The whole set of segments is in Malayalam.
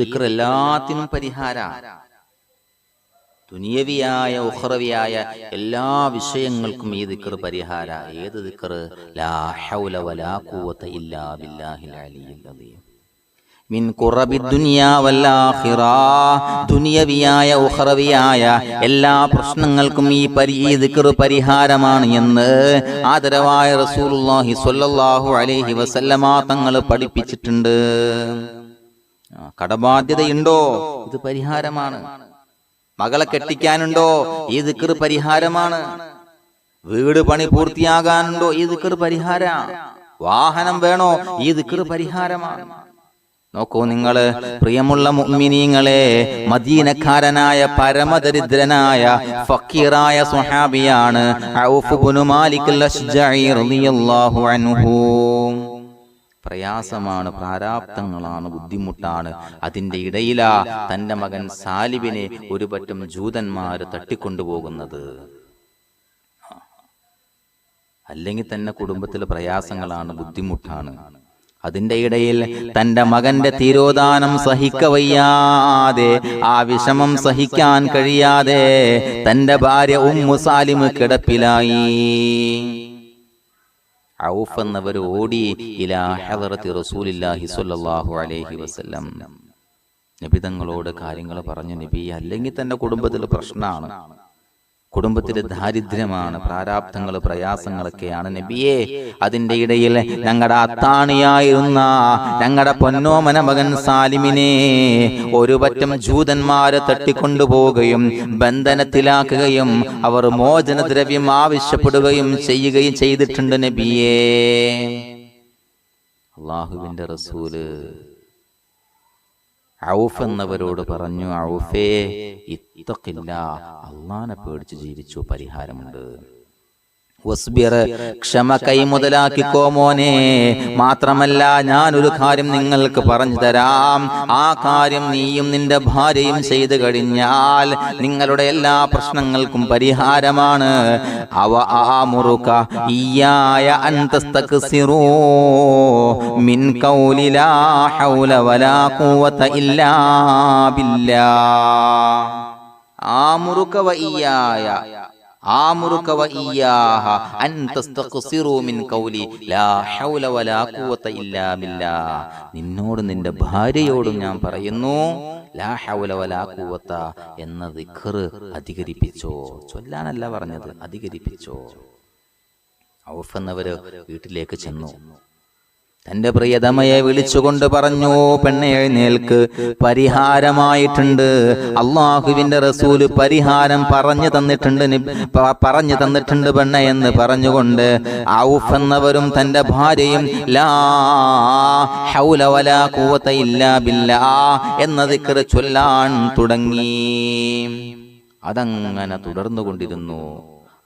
ദിക്ർ എല്ലാത്തിനും പരിഹാര. ദുനിയവിയായ ഉഹ്റവിയായ എല്ലാ വിഷയങ്ങൾക്കും ഈ ദിക്കർ പരിഹാര. ഏത് ദിക്കർ മിൻ ദുനിയവിയായ ഉഖ്റവിയായ എല്ലാ പ്രശ്നങ്ങൾക്കും ഈ പരി ഈ ദിക്ർ പരിഹാരമാണ് എന്ന് ആദരവായ സ്വല്ലല്ലാഹു അലൈഹി വസല്ലമ തങ്ങൾ പഠിപ്പിച്ചിട്ടുണ്ട്. കടബാധ്യതയുണ്ടോ? ഇത് പരിഹാരമാണ്. മകളെ കെട്ടിക്കാനുണ്ടോ? ഈ ദിക്കർ പരിഹാരമാണ്. വീട് പണി പൂർത്തിയാകാനുണ്ടോ? ഈ ദിക്കർ പരിഹാര. വാഹനം വേണോ? ഈ ദിക്കർ പരിഹാരമാണ്. നോക്കൂ നിങ്ങൾ പ്രിയമുള്ള മുഅ്മിനീങ്ങളെ മദീനക്കാരനായ പരമദരിദ്രനായ ഫക്കീറായ സ്വഹാബിയാണ് ഔഫ് ഇബ്നു മാലിക് അൽ-അശ്ജഈ റളിയല്ലാഹു അൻഹു. പ്രയാസമാണ് പ്രാരാബ്ദങ്ങളാണ് ബുദ്ധിമുട്ടാണ്. അതിന്റെ ഇടയിലാ തന്റെ മകൻ സാലിബിനെ ഒരു പറ്റം ജൂതന്മാര് തട്ടിക്കൊണ്ടുപോകുന്നത്. അല്ലെങ്കിൽ തന്നെ കുടുംബത്തിലെ പ്രയാസങ്ങളാണ് ബുദ്ധിമുട്ടാണ്. അതിന്റെ ഇടയിൽ തന്റെ മകന്റെ തിരോധാനം സഹിക്കവയ്യാതെ ആ വിഷമം സഹിക്കാൻ കഴിയാതെ തന്റെ ഭാര്യ ഉമ്മു സാലിമ് കിടപ്പിലായി. ഔഫ് എന്നവർ ഓടി നിബിതങ്ങളോട് റസൂലില്ലാഹി അലൈഹി വസല്ലം. നബിതങ്ങളോട് കാര്യങ്ങൾ പറഞ്ഞു നബി അല്ലെങ്കിൽ തന്നെ കുടുംബത്തിൽ പ്രശ്നമാണ്. കുടുംബത്തിൽ ദാരിദ്ര്യമാണ് പ്രാരാബ്ധങ്ങൾ പ്രയാസങ്ങളൊക്കെയാണ്. നബിയെ അതിന്റെ ഇടയിൽ ഞങ്ങളുടെ അത്താണിയായിരുന്ന ഞങ്ങളുടെ പൊന്നോമന മകൻ സാലിമിനെ ഒരു പറ്റം ജൂതന്മാരെ തട്ടിക്കൊണ്ടുപോവുകയും ബന്ധനത്തിലാക്കുകയും അവർ മോചനദ്രവ്യം ആവശ്യപ്പെടുകയും ചെയ്യുകയും ചെയ്തിട്ടുണ്ട് നബിയേ. അള്ളാഹുവിന്റെ റസൂൽ ഔഫ് എന്നവരോട് പറഞ്ഞു ഔഫേ ഇത്തക്കില്ല അള്ളാനെ പേടിച്ച് ജീവിച്ചു പരിഹാരമുണ്ട്. ക്ഷമ കൈ മുതലാക്കിക്കോ മോനെ. മാത്രമല്ല ഒരു കാര്യം നിങ്ങൾക്ക് പറഞ്ഞു തരാം. ആ കാര്യം നീയും നിന്റെ ഭാര്യയും ചെയ്തു കഴിഞ്ഞാൽ നിങ്ങളുടെ എല്ലാ പ്രശ്നങ്ങൾക്കും പരിഹാരമാണ്. അവ ആ മുറുക ഈയായ മിൻ കൗലി ലാ ഹൗല വലാ ഇല്ലാ ബില്ലാ. ആമുറുക വ ഇയായ ഇയാഹ അൻ തസ്തഖ്സിറൂ മിൻ ഖൗലി ലാ ഹൗല വലാ ഖുവത ഇല്ലാ ബില്ലാ. നിന്നോട് നിന്റെ ഭാര്യയോടും ഞാൻ പറയുന്നു ലാ ഹൗല വലാ ഖുവത എന്ന ദിക്ർ അധികരിപ്പിച്ചോ. ചൊല്ലാനല്ല പറഞ്ഞത് അധികരിപ്പിച്ചോ. ഔഫ് എന്നവര് വീട്ടിലേക്ക് ചെന്നു. തന്റെ പ്രിയതമയെ വിളിച്ചുകൊണ്ട് പറഞ്ഞു പെണ്ണെ എഴുന്നേൽക്ക്. പരിഹാരമായിട്ടുണ്ട്. അള്ളാഹുവിന്റെ റസൂൽ പരിഹാരം പറഞ്ഞു തന്നിട്ടുണ്ട്. പറഞ്ഞു തന്നിട്ടുണ്ട് പെണ്ണ എന്ന് പറഞ്ഞുകൊണ്ട് ഔഫ് എന്നവരും തന്റെ ഭാര്യയും ലാ ഹൗല വലാ ഖുവത ഇല്ലാ ബില്ലാ എന്ന ചൊല്ലാൻ തുടങ്ങി. അതങ്ങനെ തുടർന്നുകൊണ്ടിരുന്നു.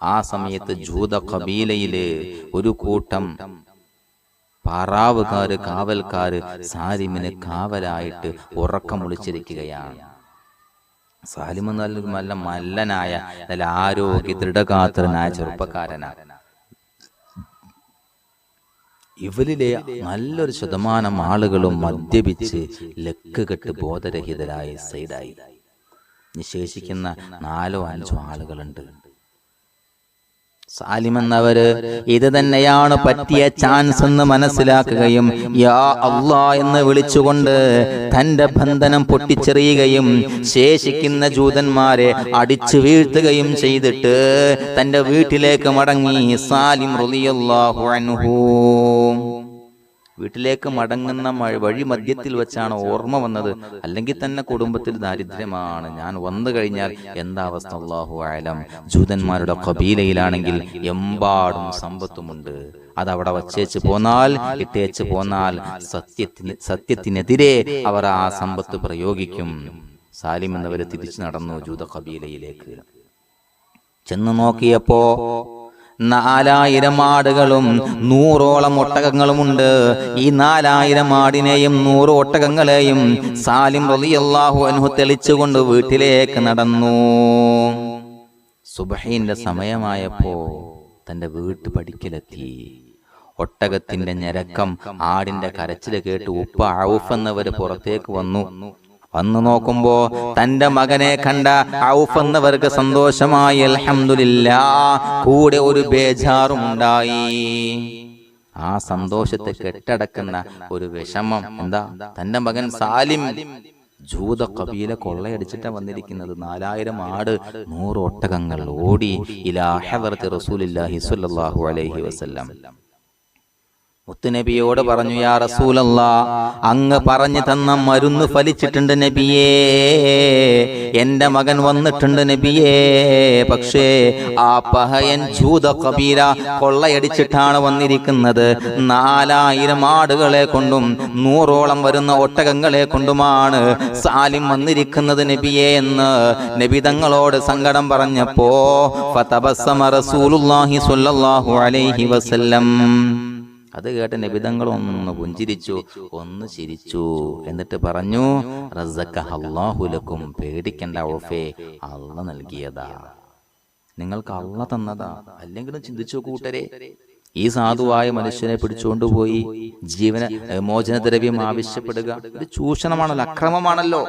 ആ സമയത്ത് ജൂത കബീലയിലെ ഒരു കൂട്ടം പാറാവുകാര് കാവൽക്കാര് സാലിമിന് കാവലായിട്ട് ഉറക്കം വിളിച്ചിരിക്കുകയാണ്. സാലിം നല്ല നല്ല മല്ലനായ നല്ല ആരോഗ്യ ദൃഢഗാത്രനായ ചെറുപ്പക്കാരനാണ്. ഇവരിലെ നല്ലൊരു ശതമാനം ആളുകളും മദ്യപിച്ച് ലക്ക് കെട്ട് ബോധരഹിതരായി സൈഡായി. നിശേഷിക്കുന്ന നാലോ അഞ്ചോ ആളുകളുണ്ട്. സാലിം എന്നവര് ഇത് തന്നെയാണ് പറ്റിയ ചാൻസ് എന്ന് മനസ്സിലാക്കുകയും യാ അള്ളാ എന്ന് വിളിച്ചുകൊണ്ട് തന്റെ ബന്ധനം പൊട്ടിച്ചെറിയുകയും ശേഷിക്കുന്ന ജൂതന്മാരെ അടിച്ചു വീഴ്ത്തുകയും ചെയ്തിട്ട് തന്റെ വീട്ടിലേക്ക് മടങ്ങി സാലിം റളിയല്ലാഹു അൻഹു. വീട്ടിലേക്ക് മടങ്ങുന്ന വഴി മധ്യത്തിൽ വെച്ചാണ് ഓർമ്മ വന്നത്. അല്ലെങ്കിൽ തന്നെ കുടുംബത്തിൽ ദാരിദ്ര്യമാണ്. ഞാൻ വന്നു കഴിഞ്ഞാൽ എന്താ അവസ്ഥ? അള്ളാഹു ആയാലും ജൂതന്മാരുടെ കബീലയിലാണെങ്കിൽ എമ്പാടും സമ്പത്തുമുണ്ട്. അത് അവിടെ വച്ചേച്ച് പോന്നാൽ ഇട്ടേച്ച് പോന്നാൽ സത്യത്തിന് സത്യത്തിനെതിരെ അവർ ആ സമ്പത്ത് പ്രയോഗിക്കും. സാലിം എന്നവര് തിരിച്ചു നടന്നു ജൂത കബീലയിലേക്ക്. ചെന്ന് നോക്കിയപ്പോ നാലായിരം ആടുകളും നൂറോളം ഒട്ടകങ്ങളുമുണ്ട്. ഈ നാലായിരം ആടിനെയും നൂറ് ഒട്ടകങ്ങളെയും സാലിം റളിയല്ലാഹു അനുഹു തെളിച്ചുകൊണ്ട് വീട്ടിലേക്ക് നടന്നു. സുബഹീന്റെ സമയമായപ്പോ തന്റെ വീട്ടു പടിക്കലെത്തി. ഒട്ടകത്തിന്റെ ഞരക്കം ആടിന്റെ കരച്ചിൽ കേട്ട് ഉപ്പ ഔഫ് എന്നവര് പുറത്തേക്ക് വന്നു. വന്നു നോക്കുമ്പോ തന്റെ മകനെ കണ്ട ഔഫ് എന്നവർക്ക് സന്തോഷമായി അൽഹംദുലില്ലാ കൂടെ ഒരു ബേജാറും ഉണ്ടായി ആ സന്തോഷത്തെ കെട്ടടക്കുന്ന ഒരു വിഷമം. എന്താ? തന്റെ മകൻ സാലിം ജൂത കബീല കൊള്ളയടിച്ചിട്ടാണ് വന്നിരിക്കുന്നത്. നാലായിരം ആട് നൂറ് ഒട്ടകങ്ങൾ ഓടി ഇലാ ഹദറത്ത് റസൂലില്ലാഹി സ്വല്ലല്ലാഹു അലൈഹി വസല്ലം. മുത്തുനബിയോട് പറഞ്ഞു യാ റസൂലല്ല അങ്ങ് പറഞ്ഞു തന്ന മരുന്ന് ഫലിച്ചിട്ടുണ്ട് നബിയേ എന്റെ മകൻ വന്നിട്ടുണ്ട് നബിയേ പക്ഷേ ആ പഹയൻ ജൂത കബീര കൊള്ളയടിച്ചിട്ടാണ് വന്നിരിക്കുന്നത്. നാലായിരം ആടുകളെ കൊണ്ടും നൂറോളം വരുന്ന ഒട്ടകങ്ങളെ കൊണ്ടുമാണ് സാലിം വന്നിരിക്കുന്നത് നബിയേ എന്ന് നബി തങ്ങളോട് സങ്കടം പറഞ്ഞപ്പോ റസൂലുള്ളാഹി സ്വല്ലല്ലാഹു അലൈഹി വസല്ലം. അത് കേട്ട് നബിതങ്ങൾ ഒന്ന് പുഞ്ചിരിച്ചു ഒന്ന് ചിരിച്ചു. എന്നിട്ട് പറഞ്ഞു റസക്ക അള്ളാഹുലക്കും പേടിക്കണ്ട ഓഫേ അള്ള നൽകിയതാ. നിങ്ങൾക്ക് അള്ള തന്നതാ. അല്ലെങ്കിലും ചിന്തിച്ചു കൂട്ടരെ ഈ സാധുവായ മനുഷ്യനെ പിടിച്ചുകൊണ്ടുപോയി ജീവന മോചനദ്രവ്യം ആവശ്യപ്പെടുക ഇത് ചൂഷണമാണല്ലോ അക്രമമാണല്ലോ.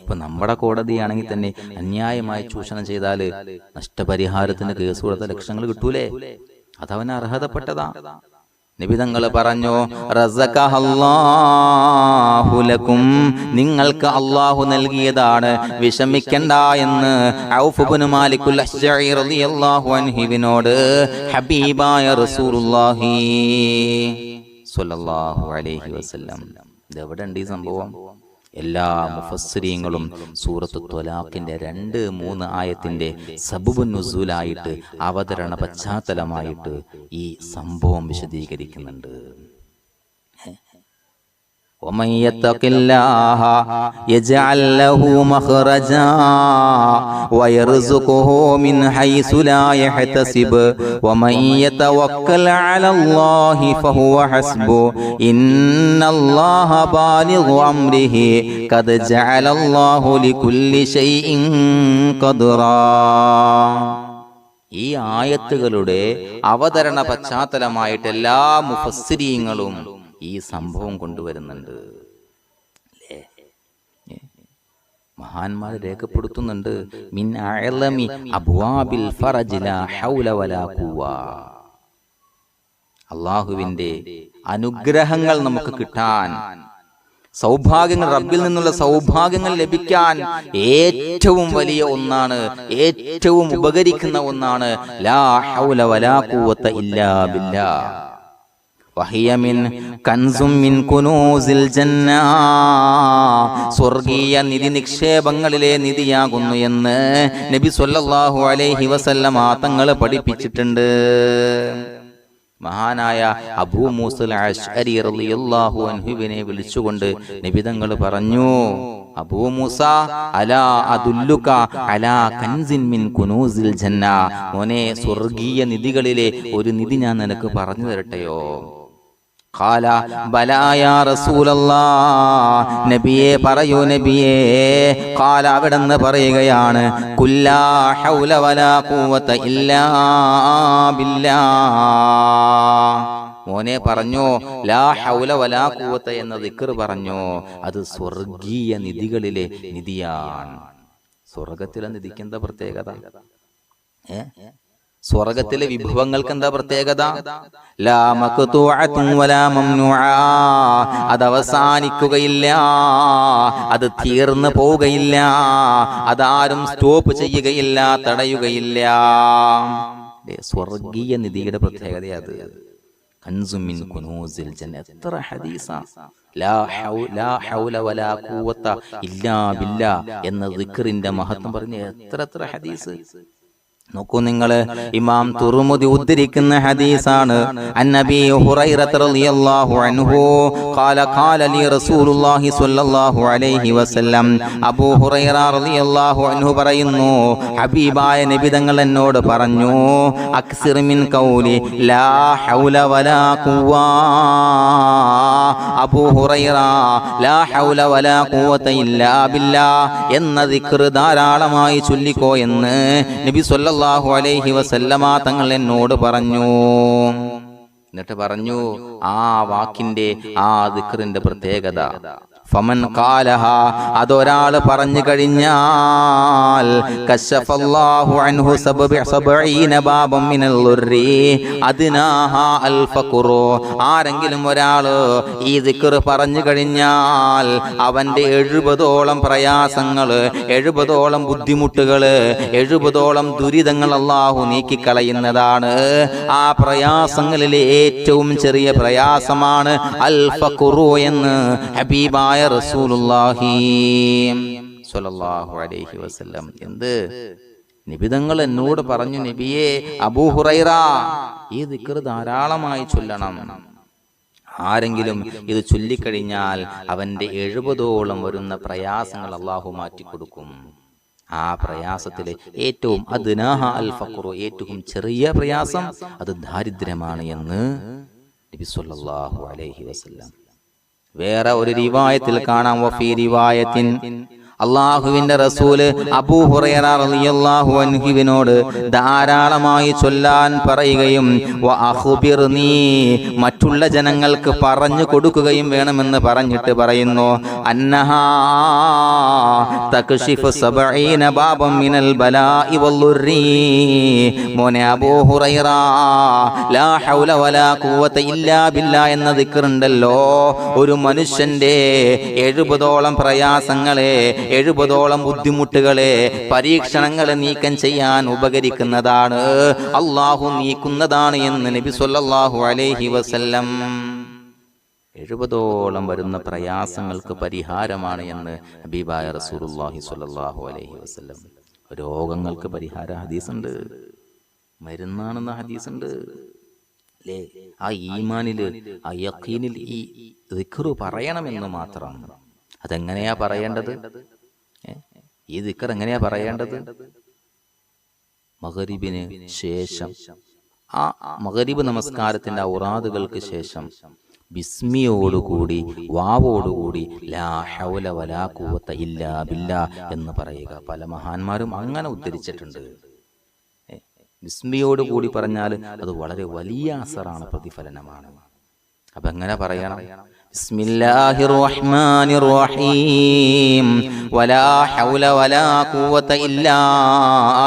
ഇപ്പൊ നമ്മുടെ കോടതിയാണെങ്കിൽ തന്നെ അന്യായമായി ചൂഷണം ചെയ്താൽ നഷ്ടപരിഹാരത്തിന് കേസ് കൊടുത്ത ലക്ഷങ്ങൾ കിട്ടൂലേ? അതവന് അർഹതപ്പെട്ടതാ. നിബിതങ്ങൾ പറഞ്ഞു റസഖുലക്കും നിങ്ങൾക്ക് അള്ളാഹു നൽകിയതാണ്. വിഷമിക്കണ്ട എന്ന് ഔഫുബ്നു മാലിക്കുൽ ഹബീബായ സ്വല്ലല്ലാഹു അലൈഹി വസല്ലം. ഇതെവിടെ ഉണ്ട് ഈ സംഭവം? എല്ലാ മുഫസ്സിരീങ്ങളും സൂറത്ത് ത്വലാഖിന്റെ രണ്ട് മൂന്ന് ആയത്തിന്റെ സബുബു നുസൂലായിട്ട് അവതരണ പശ്ചാത്തലമായിട്ട് ഈ സംഭവം വിശദീകരിക്കുന്നുണ്ട്. ومن يتق الله يجعل له مخرجا ويرزقه من حيث لا يحتسب ومن يتوكل على الله فهو حسبه إن الله بالغ أمره قد جعل الله لكل شيء قدرا ഈ ആയത്തുകളുടെ അവതരണ പശ്ചാത്തലമായിട്ട് എല്ലാ മുഫസ്സിരീങ്ങളും ഈ സംഭവം കൊണ്ടുവരുന്നുണ്ട്. അല്ലേ? മഹാന്മാർ രേഖപ്പെടുത്തുന്നുണ്ട് മിൻ ഹൗല വലാ അനുഗ്രഹങ്ങൾ നമുക്ക് കിട്ടാൻ സൗഭാഗ്യങ്ങൾ റബ്ബിൽ നിന്നുള്ള സൗഭാഗ്യങ്ങൾ ലഭിക്കാൻ ഏറ്റവും വലിയ ഒന്നാണ് ഏറ്റവും ഉപകരിക്കുന്ന ഒന്നാണ് ലാ ഹൗല വലാ ഖുവത ഇല്ലാ ബില്ലാ. കുനൂസിൽ സ്വർഗീയ നിധി നിക്ഷേപങ്ങളിലെ നിധിയാകുന്നു എന്ന് നബി സൊല്ലാഹു അലൈഹി വസല്ലമ തങ്ങൾ പഠിപ്പിച്ചിട്ടുണ്ട്. മഹാനായ അബൂ മൂസൽ അഷ്അരി റളിയല്ലാഹു അൻഹുവിനെ വിളിച്ചുകൊണ്ട് നിബിതങ്ങൾ പറഞ്ഞു അബൂ മൂസ അലാ അലാ കൻസിൻ മിൻ കുനൂസിൽ മോനെ സ്വർഗീയ നിധികളിലെ ഒരു നിധി ഞാൻ നിനക്ക് പറഞ്ഞു തരട്ടെയോ? ഖാല ബലായ റസൂലല്ലാ. നബിയെ പറയൂ നബിയെ ഖാല അവിടെന്ന് പറയുകയാണ്. കുല്ലാ ഹൗല വലാ ഖുവത ഇല്ലാ ബില്ലാ. മോനെ പറഞ്ഞോ ലാ ഹൗല വലാ ഖുവത എന്ന ദിക്ർ പറഞ്ഞോ അത് സ്വർഗീയ നിധികളിലെ നിധിയാണ്. സ്വർഗത്തിലെ നിധിക്ക് എന്താ പ്രത്യേകത? ഏ? സ്വർഗത്തിലെ വിഭവങ്ങൾക്ക് എന്താ പ്രത്യേകത. അത് അവസാനിക്കുകയില്ല. അത് തീർന്നു പോവുകയില്ല. അതാരും സ്റ്റോപ്പ് ചെയ്യുകയില്ല തടയുകയില്ല. സ്വർഗീയ നിധിയുടെ പ്രത്യേകത അത്. കൻസുമിൻ കുനൂസിൽ എത്ര ഹദീസാ. ഇല്ലാ ബില്ലാ എന്ന ദിക്റിന്റെ മഹത്വം പറഞ്ഞ എത്ര എത്ര ഹദീസ്? നോക്കൂ നിങ്ങൾ ഇമാം തുറുമുദി ഉദ്ധരിക്കുന്ന ഹദീസാണ്. അന്നബി ഹുറൈറത്ത് റളിയല്ലാഹു അൻഹു ഖാല ഖാല ലി റസൂലുള്ളാഹി സ്വല്ലല്ലാഹു അലൈഹി വസല്ലം. അബൂ ഹുറൈറ റളിയല്ലാഹു അൻഹു പറയുന്നു ഹബീബായ നബി തങ്ങൾ എന്നോട് പറഞ്ഞു അക്സിർ മിൻ ഖൗലി ലാ ഹൗല വലാ അബൂ ഹുറൈറ ലാ ഹൗല വലാ ഖുവത ഇല്ലാ ബില്ലാ. എന്ന ദിക്ർ ധാരാളമായി ചൊല്ലിക്കോ എന്ന് നബി സല്ലല്ലാഹു അലൈഹി വസല്ലമ തങ്ങൾ എന്നോട് പറഞ്ഞു. എന്നിട്ട് പറഞ്ഞു ആ വാക്കിന്റെ ആ ദിക്റിന്റെ പ്രത്യേകത. ഫമൻ കാലഹ അതൊരാൾ പറഞ്ഞു കഴിഞ്ഞാൽ അൻഹു സബബി സബഈന ബാബം മിനൽ ആരെങ്കിലും ഒരാൾ ഈ ദിക്ർ പറഞ്ഞു കഴിഞ്ഞാൽ അവന്റെ എഴുപതോളം പ്രയാസങ്ങൾ എഴുപതോളം ബുദ്ധിമുട്ടുകൾ എഴുപതോളം ദുരിതങ്ങൾ അള്ളാഹു നീക്കിക്കളയുന്നതാണ്. ആ പ്രയാസങ്ങളിലെ ഏറ്റവും ചെറിയ പ്രയാസമാണ് അൽ ഫഖറു എന്ന് ഹബീബായ സ്വല്ലല്ലാഹു അലൈഹി വസല്ലം. എന്ത്? നിബിതങ്ങൾ എന്നോട് പറഞ്ഞു നബിയെ അബൂഹുറൈറ ഈ ദിക്ർ ധാരാളമായി ചൊല്ലണം. ആരെങ്കിലും ഇത് ചൊല്ലിക്കഴിഞ്ഞാൽ അവന്റെ എഴുപതോളം വരുന്ന പ്രയാസങ്ങൾ അള്ളാഹു മാറ്റിക്കൊടുക്കും. ആ പ്രയാസത്തിലെ ഏറ്റവും അദ്നാഹ അൽ ഫഖ്റു ഏറ്റവും ചെറിയ പ്രയാസം അത് ദാരിദ്ര്യമാണ് എന്ന് നബി സല്ലല്ലാഹു അലൈഹി വസല്ലം വേറെ ഒരു റിവായത്തിൽ കാണാം. വഫീ റിവായത്തിൻ അള്ളാഹുവിന്റെ റസൂൽ അബൂ റളിയല്ലാഹു അൻഹുവിനോട് ധാരാളമായി ചൊല്ലാൻ പറയുകയും അഖ്ബിർനീ മറ്റുള്ള ജനങ്ങൾക്ക് പറഞ്ഞു കൊടുക്കുകയും വേണമെന്ന് പറഞ്ഞിട്ട് പറയുന്നു എന്ന ദിക്റുണ്ടല്ലോ ഒരു മനുഷ്യന്റെ എഴുപതോളം പ്രയാസങ്ങളെ എഴുപതോളം ബുദ്ധിമുട്ടുകളെ പരീക്ഷണങ്ങളെ നീക്കം ചെയ്യാൻ ഉപകരിക്കുന്നതാണ്. അള്ളാഹു നീക്കുന്നതാണ് എന്ന് നബി സൊല്ലാഹു അലൈഹി വസല്ലം എഴുപതോളം വരുന്ന പ്രയാസങ്ങൾക്ക് പരിഹാരമാണ് എന്ന് ഹബീബായ റസൂലുള്ളാഹി സ്വല്ലല്ലാഹു അലൈഹി വസല്ലം. രോഗങ്ങൾക്ക് പരിഹാര ഹദീസുണ്ട്. മരുന്നാണെന്ന ഹദീസുണ്ട്. അല്ലേ ആ ഈമാനിൽ ആ യക്കീനിൽ ഈ റിഖറു പറയണമെന്ന് മാത്രമാണ് അതെങ്ങനെയാ പറയേണ്ടത്? ഈ ദിക്കർ എങ്ങനെയാ പറയേണ്ടത്? മഹരീബിന് ശേഷം. ആ മഹരീബ് നമസ്കാരത്തിന്റെ ഔറാദുകൾക്ക് ശേഷം ബിസ്മിയോടുകൂടി വാവോടുകൂടി ലാ ഹൗല വലാ കൂവത്ത ഇല്ലാ ബില്ലാ എന്ന് പറയുക. പല മഹാന്മാരും അങ്ങനെ ഉദ്ധരിച്ചിട്ടുണ്ട്. ബിസ്മിയോട് കൂടി പറഞ്ഞാൽ അത് വളരെ വലിയ അസറാണ് പ്രതിഫലനമാണ്. അപ്പൊ എങ്ങനെ പറയണം? ബിസ്മില്ലാഹിർ റഹ്മാനിർ റഹീം വലാ ഹൗല വലാ ഖുവത ഇല്ലാ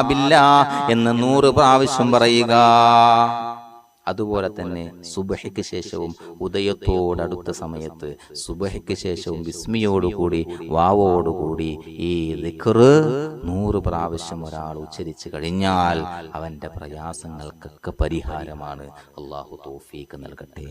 بالله എന്ന് നൂറ് പ്രാവശ്യം പറയുക. അതുപോലെ തന്നെ സുബഹയ്ക്ക് ശേഷവും ഉദയത്തോടടുത്ത സമയത്ത് സുബഹയ്ക്ക് ശേഷവും വിസ്മിയോടുകൂടി വാവോടുകൂടി ഈ ദിക്ർ നൂറ് പ്രാവശ്യം ഒരാൾ ഉച്ചരിച്ചു കഴിഞ്ഞാൽ അവന്റെ പ്രയാസങ്ങൾക്കൊക്കെ പരിഹാരമാണ്. അള്ളാഹു തോഫീക്ക് നൽകട്ടെ.